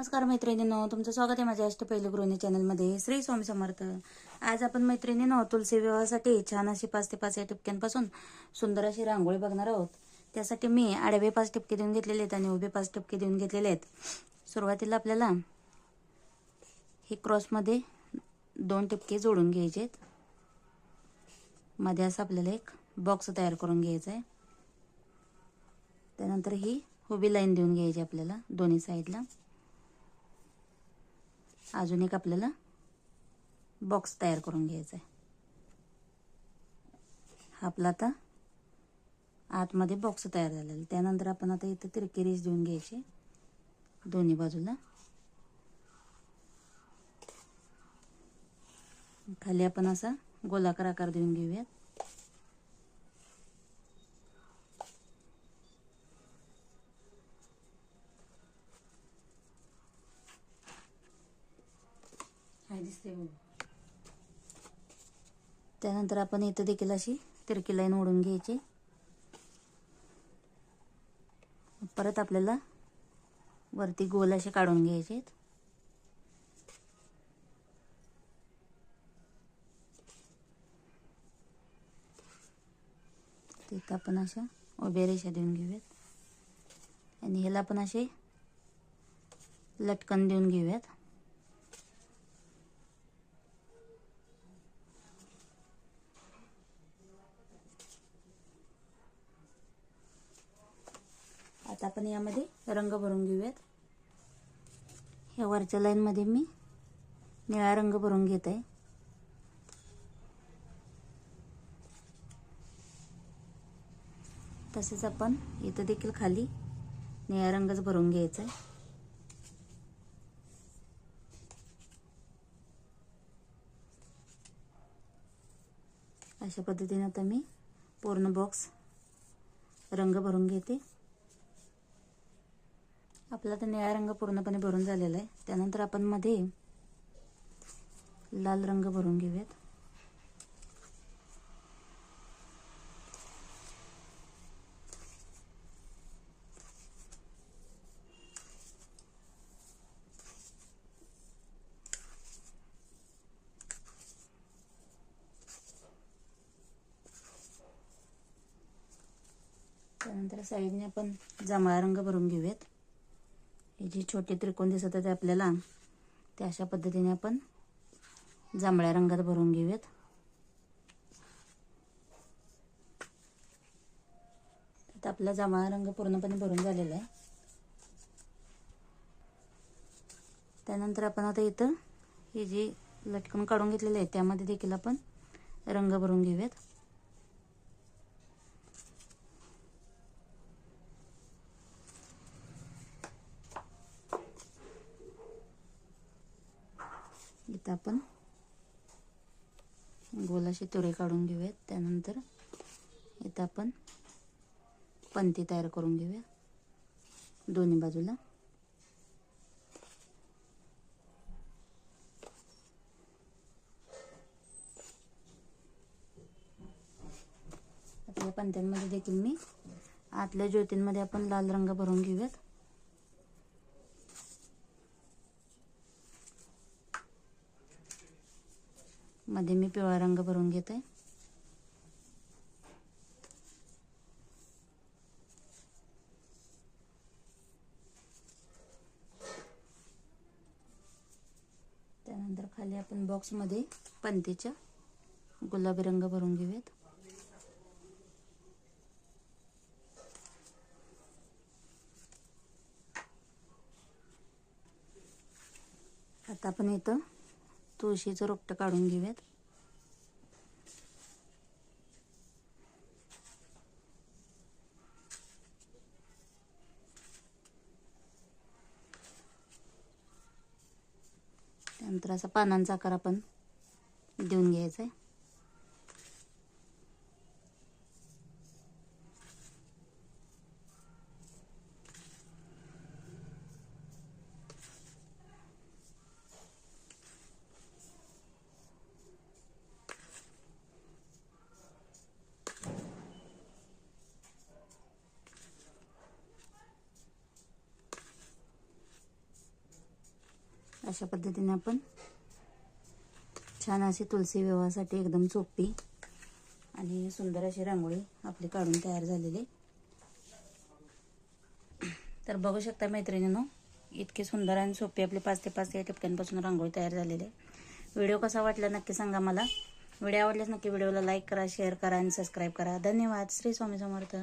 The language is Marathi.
नमस्कार मैत्रिणींनो तुमचं स्वागत आहे माझ्या अष्ट पहिले गृहिणी चॅनलमध्ये. श्री स्वामी समर्थ. आज आपण मैत्रिणींनो तुलसी विवाहासाठी छान अशी पाच ते पाच या टिपक्यांपासून सुंदर अशी रांगोळी बघणार आहोत. त्यासाठी मी आडवे पाच टिपके देऊन घेतलेले आहेत आणि उभे पाच टिपके देऊन घेतलेले आहेत. सुरुवातीला आपल्याला हे क्रॉसमध्ये दोन टिपके जोडून घ्यायचे आहेत मध्ये असं आपल्याला एक बॉक्स तयार करून घ्यायचा आहे त्यानंतर ही उभी लाईन देऊन घ्यायची आपल्याला दोन्ही साईडला. अजून एक आपल्याला बॉक्स तयार करून घ्यायचा आहे. हा आपला आता आतमध्ये बॉक्स तयार झालेला त्यानंतर आपण आता इथं तिरकेरीज देऊन घ्यायची. दोन्ही बाजूला. खाली आपण असा गोलाकार आकार देऊन घेऊयात. काय दिसते त्यानंतर आपण इथं देखील अशी तिरकी लाईन ओढून घ्यायची. परत आपल्याला वरती गोल असे काढून घ्यायचे आहेत तिथं आपण अशा उभ्या रेषा देऊन घेऊयात. आणि ह्याला आपण असे लटकन देऊन घेऊयात आता आपण यामध्ये रंग भरून घेऊयात. ह्या वरच्या लाईनमध्ये मी निळा रंग भरून घेत आहे तसेच आपण इथं देखील खाली निळा रंगच भरून घ्यायचा आहे अशा पद्धतीने आता मी पूर्ण बॉक्स रंग भरून घेते. आपला तर निळा रंग पूर्णपणे भरून झालेला आहे. त्यानंतर आपण मध्ये लाल रंग भरून घेऊयात. त्यानंतर साईडने आपण जांभळा रंग भरून घेऊयात. हे जे छोटे त्रिकोण दिसत आहेत आपल्याला ते अशा पद्धतीने आपण जांभळ्या रंगात भरून घेऊयात. आता आपला जांभळा रंग पूर्णपणे भरून झालेला आहे. त्यानंतर आपण आता इथं हे जे लटकन काढून घेतलेले आहे त्यामध्ये देखील आपण रंग भरून घेऊयात. इथं आपण गोलाचे तुरे काढून घेऊयात. त्यानंतर इथं आपण पंती तयार करून घेऊया. दोन्ही बाजूला. या पंत्यांमध्ये देखील मी आतल्या ज्योतींमध्ये आपण लाल रंग भरून घेऊयात. मध्ये मी पिवळा रंग भरून घेते. त्यानंतर खाली आपण बॉक्समध्ये पंतीच्या गुलाबी रंग भरून घेऊयात. आता आपण इथं तुळशीचं रोपटं काढून घेऊयात. नंतर असा पानांचा आकार आपण देऊन घ्यायचा आहे. अशा पद्धतीने आपण छान अशी तुलसी विवाहासाठी एकदम सोपी आणि सुंदर अशी रांगोळी आपली काढून तयार झालेली. तर बघू शकता मैत्रिणींनो इतकी सुंदर आणि सोपी आपली पाच ते पाच या टिपक्यांपासून रांगोळी तयार झालेली आहे. व्हिडिओ कसा वाटला नक्की सांगा मला. व्हिडिओ आवडल्यास नक्की व्हिडिओला लाईक करा शेअर करा आणि सबस्क्राईब करा. धन्यवाद. श्री स्वामी समर्थ.